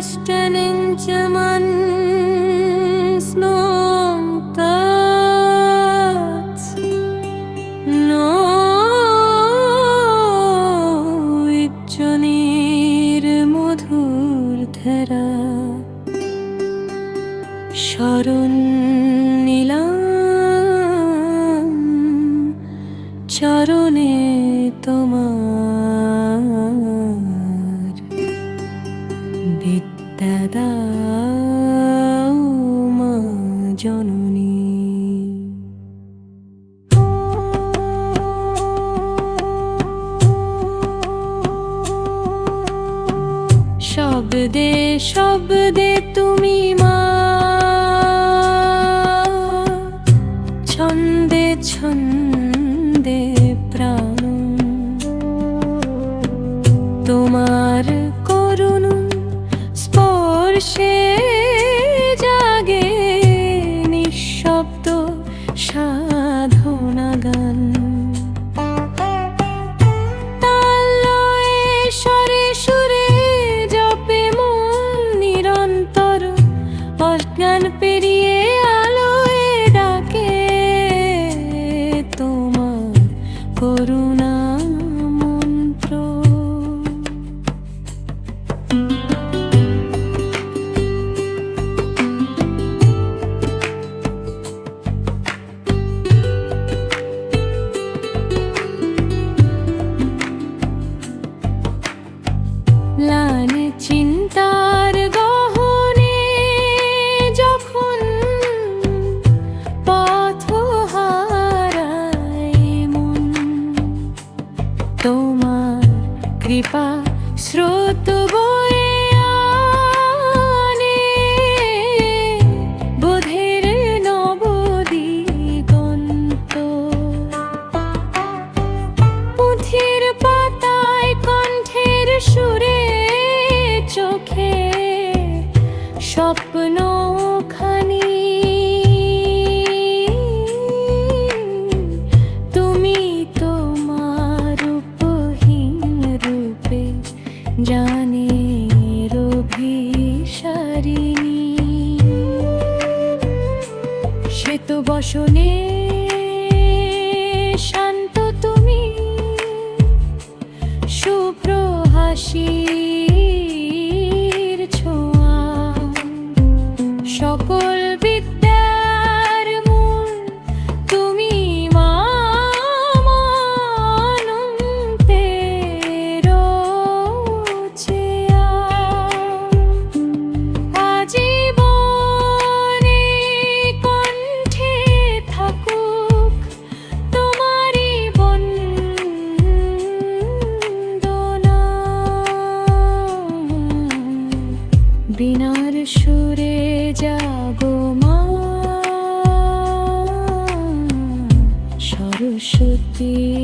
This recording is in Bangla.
فاشتننت من snåntat নৈজনের মধুর ধারা শরণ শব্দে শব্দে তুমি করুণা কৃপা স্রোত পাতায় কণ্ঠের সুরে চোখে স্বপ্ন অভিসারিণী শ্বেত বসনে শান্ত তুমি শুভ্র হাসির সুরে যাগো মা। সরস্বতী